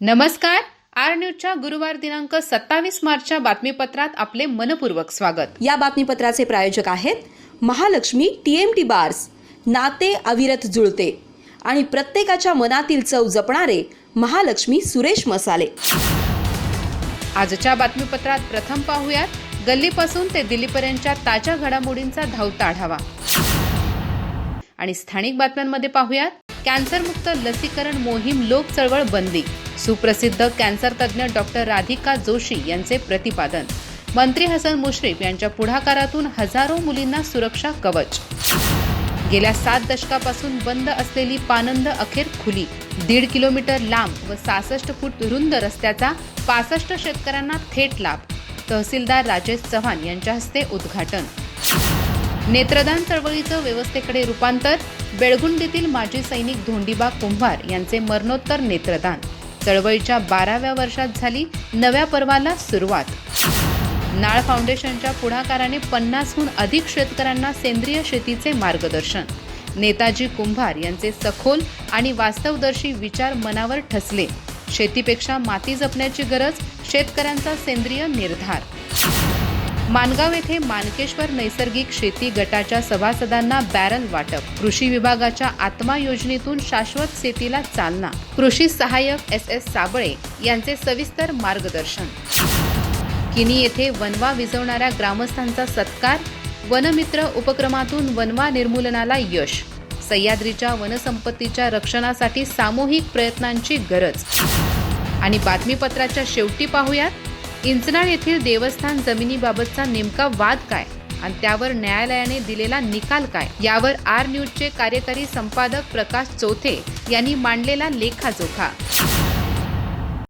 नमस्कार. आर न्यूजच्या गुरुवार दिनांक सत्तावीस मार्चच्या बातमीपत्रात आपले मनपूर्वक स्वागत. या बातमीपत्राचे प्रायोजक आहेत Mahalakshmi T M T bars नाते अविरत जुळते आणि प्रत्येकाच्या मनातील चव जपणारे महालक्ष्मी सुरेश मसाले. आजच्या बातमीपत्रात प्रथम पाहूयात गल्लीपासून ते दिल्लीपर्यंतच्या ताज्या घडामोडींचा धावता आढावा. आणि स्थानिक बातम्यांमध्ये पाहूयात कॅन्सरमुक्त लसीकरण मोहीम लोक चळवळ बंदी. सुप्रसिद्ध कॅन्सर तज्ज्ञ डॉक्टर राधिका जोशी यांचे प्रतिपादन. मंत्री हसन मुश्रीफ यांच्या पुढाकारातून हजारो मुलींना सुरक्षा कवच. गेल्या सात दशकापासून बंद असलेली पानंद अखेर खुली. दीड किलोमीटर लांब व सहासष्ट फूट रुंद रस्त्याचा पासष्ट शेतकऱ्यांना थेट लाभ. तहसीलदार राजेश चव्हाण यांच्या हस्ते उद्घाटन. नेत्रदान चळवळीचं व्यवस्थेकडे रूपांतर. बेळगुंडीतील माजी सैनिक धोंडीबा कुंभार यांचे मरणोत्तर नेत्रदान. चळवळीच्या बाराव्या वर्षात झाली नव्या पर्वाला सुरुवात. नाळ फाउंडेशनच्या पुढाकाराने पन्नासहून अधिक शेतकऱ्यांना सेंद्रिय शेतीचे मार्गदर्शन. नेताजी कुंभार यांचे सखोल आणि वास्तवदर्शी विचार मनावर ठसले. शेतीपेक्षा माती जपण्याची गरज शेतकऱ्यांचा सेंद्रिय निर्धार मानगाव येथे मानकेश्वर नैसर्गिक शेती गटाच्या सभासदांना बॅरल वाटप. कृषी विभागाच्या आत्मा योजनेतून शाश्वत शेतीला चालना. कृषी सहाय्यक एस एस साबळे यांचे सविस्तर मार्गदर्शन. किनी येथे वनवा विझवणाऱ्या ग्रामस्थांचा सत्कार वनमित्र उपक्रमातून वनवा निर्मूलनाला यश सह्याद्रीच्या वनसंपत्तीच्या रक्षणासाठी सामूहिक प्रयत्नांची गरज. आणि बातमीपत्राच्या शेवटी पाहूयात इंचनाळ येथील देवस्थान जमिनीबाबतचा नेमका वाद काय आणि त्यावर न्यायालयाने दिलेला निकाल काय? यावर आर न्यूजचे कार्यकारी संपादक प्रकाश चौथे यांनी मांडलेला लेखाजोखा.